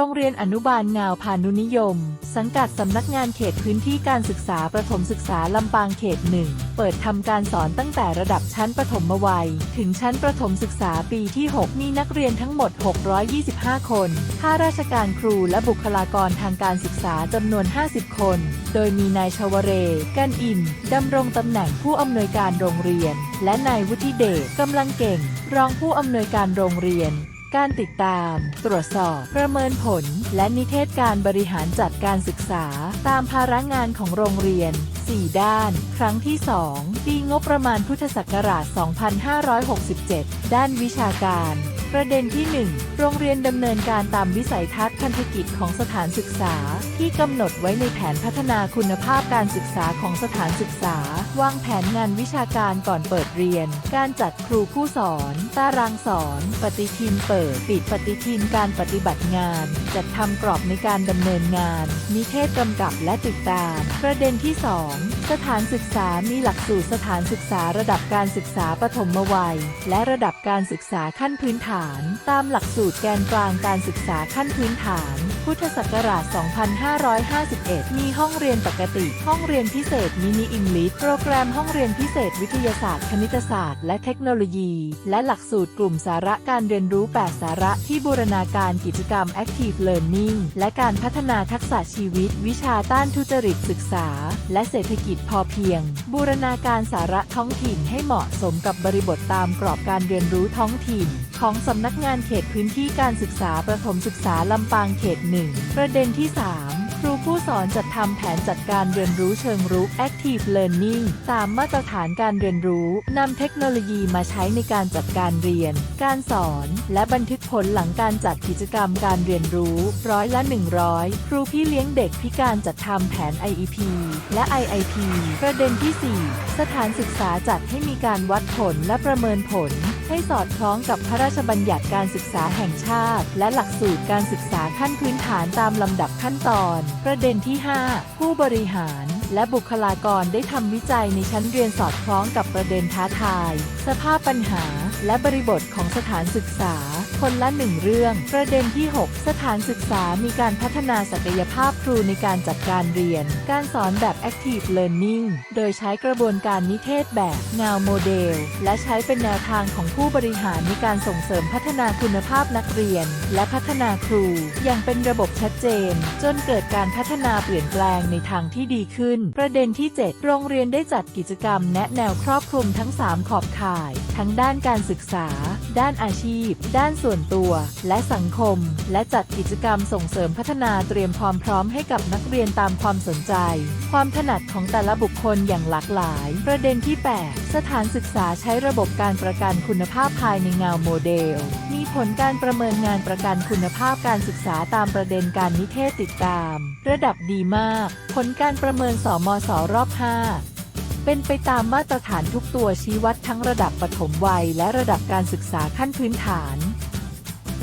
โรงเรียนอนุบาลงาวพานุนิยม สังกัดสำนักงานเขตพื้นที่การศึกษาประถมศึกษาลำปางเขตหนึ่ง เปิดทำการสอนตั้งแต่ระดับชั้นประถมวัย ถึงชั้นประถมศึกษาปีที่ 6 มีนักเรียนทั้งหมด 625 คนข้าราชการครูและบุคลากรทางการศึกษาจำนวน 50 คน โดยมีนายชวเร กันอินดำรงตำแหน่งผู้อำนวยการโรงเรียน และนายวุฒิเดชกำลังเก่ง รองผู้อำนวยการโรงเรียน การติดตาม ตรวจสอบ ประเมินผล และนิเทศการบริหารจัดการศึกษา ตามภาระงานของโรงเรียน 4 ด้าน ครั้งที่ 2 ปีงบประมาณพุทธศักราช 2567 ด้านวิชาการ ประเด็นที่ 1 โรงเรียนดำเนินการตามวิสัยทัศน์พันธกิจของสถานศึกษา ที่กำหนดไว้ในแผนพัฒนาคุณภาพการศึกษาของสถานศึกษา วางแผนงานวิชาการก่อนเปิดเรียน การจัดครูผู้สอน ตารางสอน ปฏิทินเปิด ปิดปฏิทินการปฏิบัติงาน จัดทำกรอบในการดำเนินงานนิเทศกำกับและติดตาม ประเด็นที่ 2 สถานศึกษา มีหลักสูตรสถานศึกษาระดับการศึกษาปฐมวัย และระดับการศึกษาขั้นพื้นฐาน ตามหลักสูตรแกนกลางการศึกษาขั้นพื้นฐาน พุทธศักราช 2551 มีห้องเรียนปกติ ห้องเรียนพิเศษมินิอิงลิชโปรแกรมห้องเรียนพิเศษวิทยาศาสตร์ คณิตศาสตร์ และเทคโนโลยี และหลักสูตรกลุ่มสาระการเรียนรู้ 8 สาระที่บูรณาการกิจกรรม Active Learning และการพัฒนาทักษะชีวิต วิชาต้านทุจริตศึกษา และเศรษฐกิจพอเพียง บูรณาการสาระท้องถิ่นให้เหมาะสมกับบริบทตามกรอบการเรียนรู้ท้องถิ่น ของสำนักงานเขตพื้นที่การศึกษาประถมศึกษาลำปางเขตหนึ่งประเด็นที่ 3 ครูผู้สอนจัดทำแผนจัดการเรียนรู้เชิงรุก Active Learning ตามมาตรฐานการเรียนรู้นำเทคโนโลยีมาใช้ในการจัดการเรียน การสอน และบันทึกผลหลังการจัดกิจกรรมการเรียนรู้ร้อยละ 100 ครูพี่เลี้ยงเด็กพิการจัดทำแผน IEP และ IIP ประเด็นที่ 4 สถานศึกษาจัดให้มีการวัดผลและประเมินผล ให้สอดคล้องกับพระราชบัญญัติการศึกษาแห่งชาติ และหลักสูตรการศึกษาขั้นพื้นฐานตามลำดับขั้นตอน ประเด็นที่ 5 ผู้บริหารและบุคลากรได้ทำวิจัยในชั้นเรียนสอดคล้องกับประเด็นท้าทาย สภาพปัญหา และบริบทของสถานศึกษา คนละหนึ่งเรื่อง ประเด็นที่ 6 สถานศึกษามีการพัฒนาศักยภาพครูในการจัดการเรียน การสอนแบบ Active Learning โดยใช้กระบวนการนิเทศแบบเงาโมเดล และใช้เป็นแนวทางของผู้บริหารในการส่งเสริมพัฒนาคุณภาพนักเรียน และพัฒนาครู อย่างเป็นระบบชัดเจน จนเกิดการพัฒนาเปลี่ยนแปลงในทางที่ดีขึ้น ประเด็นที่ 7 โรงเรียนได้จัดกิจกรรม แนะแนวครอบคลุมทั้ง 3 ขอบข่าย ทั้งด้านการศึกษา ด้านอาชีพ ด้านส่วนตัว และสังคม และจัดกิจกรรมส่งเสริมพัฒนาเตรียมความพร้อมให้กับนักเรียนตามความสนใจ ความถนัดของแต่ละบุคคลอย่างหลากหลาย ประเด็นที่ 8 สถานศึกษาใช้ระบบการประกันคุณภาพภายในเงาโมเดล มีผลการประเมินงานประกันคุณภาพการศึกษาตามประเด็นการนิเทศติดตาม ระดับดีมาก ผลการประเมินสมสรอบ 5 เป็นไปตามมาตรฐานทุกตัวชี้วัดทั้งระดับปฐมวัยและระดับการศึกษาขั้นพื้นฐาน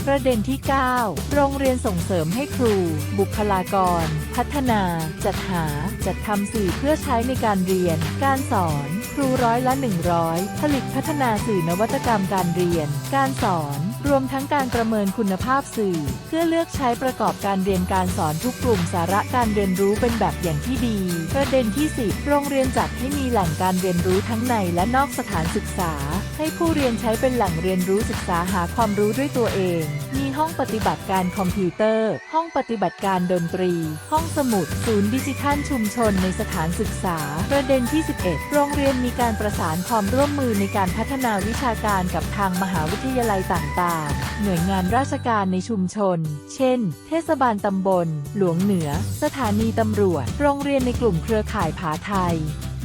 ประเด็นที่ 9 โรงเรียนส่งเสริมให้ครู บุคลากร พัฒนา จัดหา จัดทำสื่อเพื่อใช้ในการเรียน การสอน ครูร้อยละ 100 ผลิตพัฒนาสื่อนวัตกรรมการเรียน การสอน รวมทั้งการประเมินคุณภาพสื่อ เพื่อเลือกใช้ประกอบการเรียนการสอนทุกกลุ่มสาระการเรียนรู้เป็นแบบอย่างที่ดี ประเด็นที่ 10 โรงเรียนจัดให้มีแหล่งการเรียนรู้ทั้งในและนอกสถานศึกษา ให้ผู้เรียนใช้เป็นแหล่งเรียนรู้ศึกษาหาความรู้ด้วยตัวเองมี ห้องปฏิบัติการคอมพิวเตอร์ ห้องปฏิบัติการดนตรี ห้องสมุด ศูนย์ดิจิทัลชุมชนในสถานศึกษา ประเด็นที่ 11 โรงเรียนมีการประสานความร่วมมือในการพัฒนาวิชาการกับทางมหาวิทยาลัยต่างๆ หน่วยงานราชการในชุมชน เช่น เทศบาลตำบล หลวงเหนือ สถานีตำรวจ โรงเรียนในกลุ่มเครือข่ายผาไทย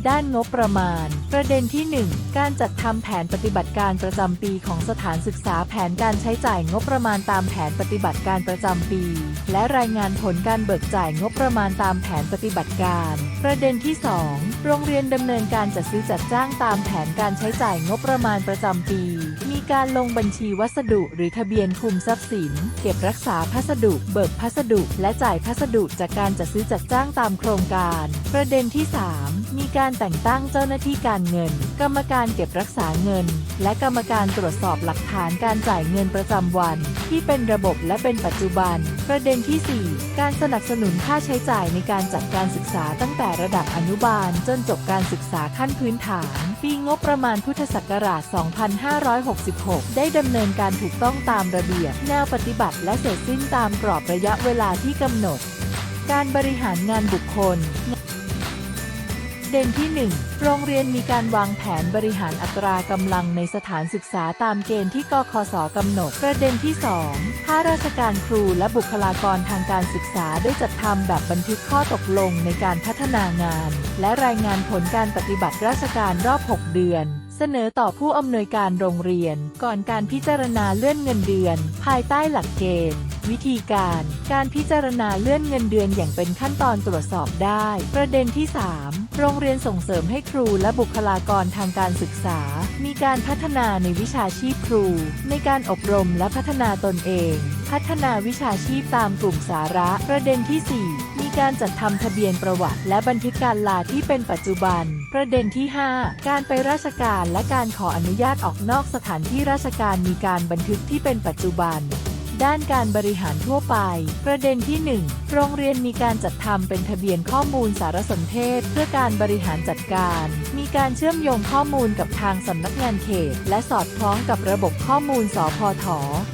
ด้านงบประมาณ ประเด็นที่ 1 การจัดทำแผนปฏิบัติการประจำปีของสถานศึกษาแผนการใช้จ่ายงบประมาณตามแผนปฏิบัติการประจำปี และรายงานผลการเบิกจ่ายงบประมาณตามแผนปฏิบัติการ ประเด็นที่ 2 โรงเรียนดำเนินการจัดซื้อจัดจ้างตามแผนการใช้จ่ายงบประมาณประจำปี มีการลงบัญชีวัสดุ หรือทะเบียนคุมทรัพย์สิน เก็บรักษาพัสดุ เบิกพัสดุ และจ่ายพัสดุจากการจัดซื้อจัดจ้างตามโครงการ ประเด็นที่ 3 มีการแต่งตั้งเจ้าหน้าที่การเงิน กรรมการเก็บรักษาเงิน และกรรมการตรวจสอบหลักฐานการจ่ายเงินประจำวัน ที่เป็นระบบและเป็นปัจจุบัน ประเด็นที่ 4 การสนับสนุนค่าใช้จ่ายในการจัดการศึกษาตั้งแต่ระดับอนุบาล จนจบการศึกษาขั้นพื้นฐาน ปีงบประมาณพุทธศักราช 2566 ได้ดำเนินการถูกต้องตามระเบียบ แนวปฏิบัติและเสร็จสิ้นตามกรอบระยะเวลาที่กำหนด การบริหารงานบุคคล เด่นที่ 1 โรงเรียนมีการวางแผนบริหารอัตรากำลังในสถานศึกษาตามเกณฑ์ที่กคสกำหนด ประเด็นที่ 2 ข้าราชการครูและบุคลากรทางการศึกษาได้จัดทำแบบบันทึกข้อตกลงในการพัฒนางาน และรายงานผลการปฏิบัติราชการรอบ 6 เดือนเสนอต่อผู้อำนวยการโรงเรียน ก่อนการพิจารณาเลื่อนเงินเดือน ภายใต้หลักเกณฑ์ วิธีการ การพิจารณาเลื่อนเงินเดือนอย่างเป็นขั้นตอนตรวจสอบได้ ประเด็นที่ 3 โรงเรียนส่งเสริมให้ครูและบุคลากรทางการศึกษา มีการพัฒนาในวิชาชีพครู ในการอบรมและพัฒนาตนเอง พัฒนาวิชาชีพตามกลุ่มสาระ ประเด็นที่4มีการจัดทำทะเบียนประวัติ และบันทึกการลาที่เป็นปัจจุบัน ประเด็นที่ 5 การไปราชการและการขออนุญาตออกนอกสถานที่ราชการมีการบันทึกที่เป็นปัจจุบัน ด้านการบริหารทั่วไป ประเด็นที่ 1 โรงเรียนมีการจัดทำเป็นทะเบียนข้อมูลสารสนเทศ เพื่อการบริหารจัดการ มีการเชื่อมโยงข้อมูลกับทางสำนักงานเขต และสอดคล้องกับระบบข้อมูลสพท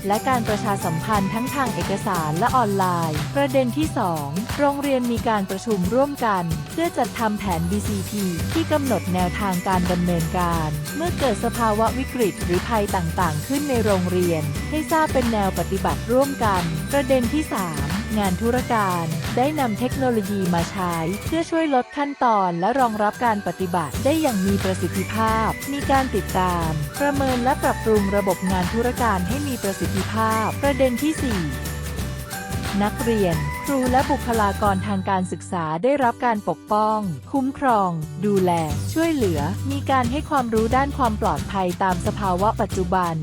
และการประชาสัมพันธ์ทั้งทางเอกสารและออนไลน์ ประเด็นที่ 2 โรงเรียนมีการประชุมร่วมกัน เพื่อจัดทำแผน BCP ที่กำหนดแนวทางการดำเนินการ เมื่อเกิดสภาวะวิกฤต หรือภัยต่างๆ ขึ้นในโรงเรียน ให้ทราบเป็นแนวปฏิบัติร่วมกัน ประเด็นที่ 3 งานธุรการ ได้นำเทคโนโลยีมาใช้ เพื่อช่วยลดขั้นตอนและรองรับการปฏิบัติได้อย่างมีประสิทธิภาพ มีการติดตาม ประเมินและปรับปรุงระบบงานธุรการให้มีประสิทธิภาพ ประเด็นที่ 4นักเรียน ครูและบุคลากรทางการศึกษาได้รับการปกป้อง คุ้มครอง ดูแล ช่วยเหลือ มีการให้ความรู้ด้านความปลอดภัยตามสภาวะปัจจุบัน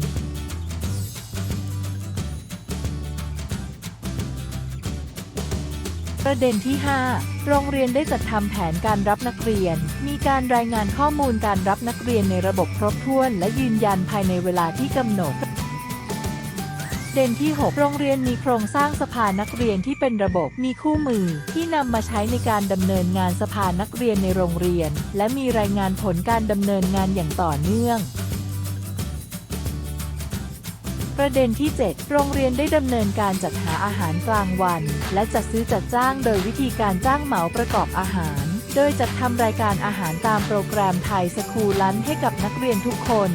ประเด็นที่ 5 โรงเรียนได้จัดทำแผนการรับนักเรียน มีการรายงานข้อมูลการรับนักเรียนในระบบครบถ้วนและยืนยันภายในเวลาที่กำหนด เด่นที่ 6 โรงเรียนมีโครงสร้างสภานักเรียนที่เป็นระบบ มีคู่มือ ที่นำมาใช้ในการดำเนินงานสภานักเรียนในโรงเรียน และมีรายงานผลการดำเนินงานอย่างต่อเนื่อง ประเด็นที่ 7 โรงเรียนได้ดำเนินการจัดหาอาหารกลางวัน และจัดซื้อจัดจ้างโดยวิธีการจ้างเหมาประกอบอาหาร โดยจัดทำรายการอาหารตามโปรแกรมไทยสคูลลันให้กับนักเรียนทุกคน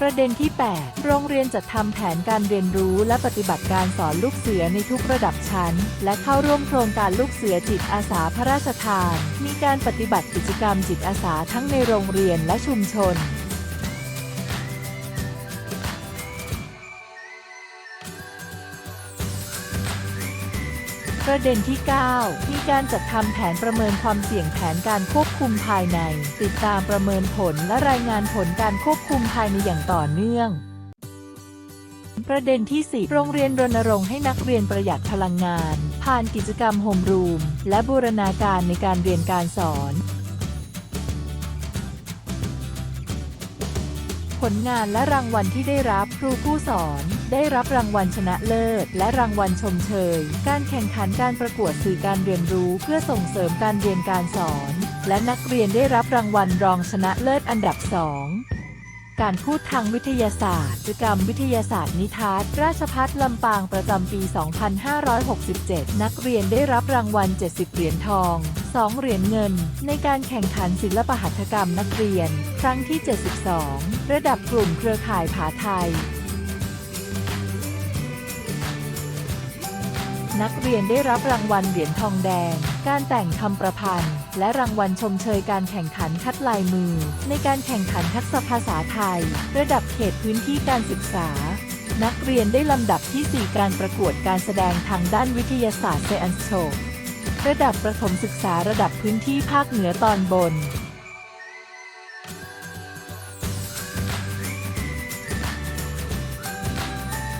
ประเด็นที่ 8 โรงเรียนจัดทำแผนการเรียนรู้และปฏิบัติการสอนลูกเสือในทุกระดับชั้น และเข้าร่วมโครงการลูกเสือจิตอาสาพระราชทาน มีการปฏิบัติกิจกรรมจิตอาสาทั้งในโรงเรียนและชุมชน ประเด็นที่ 9 มีการจัดทำแผนประเมินความเสี่ยงแผนการควบคุมภายใน ติดตามประเมินผลและรายงานผลการควบคุมภายในอย่างต่อเนื่องประเด็นที่10โรงเรียนรณรงค์ให้นักเรียนประหยัดพลังงาน ผ่านกิจกรรมโฮมรูม และบูรณาการในการเรียนการสอน ผลงานและรางวัลที่ได้รับครูผู้สอน ได้รับรางวัลชนะเลิศ และรางวัลชมเชย การแข่งขันการประกวดสื่อการเรียนรู้เพื่อส่งเสริมการเรียนการสอน และนักเรียนได้รับรางวัลรองชนะเลิศอันดับสอง การพูดทางวิทยาศาสตร์กิจกรรมวิทยาศาสตร์นิทัศน์ราชพัฒลำปางประจำปี 2567 นักเรียนได้รับรางวัล 70 เหรียญทอง 2 เหรียญเงิน ในการแข่งขันศิลปหัตถกรรมนักเรียน ครั้งที่ 72 ระดับกลุ่มเครือข่ายผาไทย นักเรียนได้รับรางวัลเหรียญทองแดง การแต่งคำประพันธ์ และรางวัลชมเชยการแข่งขันคัดลายมือ ในการแข่งขันทักษะภาษาไทย ระดับเขตพื้นที่การศึกษา นักเรียนได้ลำดับที่ 4 การประกวดการแสดงทางด้านวิทยาศาสตร์เซอันโชระดับประถมศึกษาระดับพื้นที่ภาคเหนือตอนบน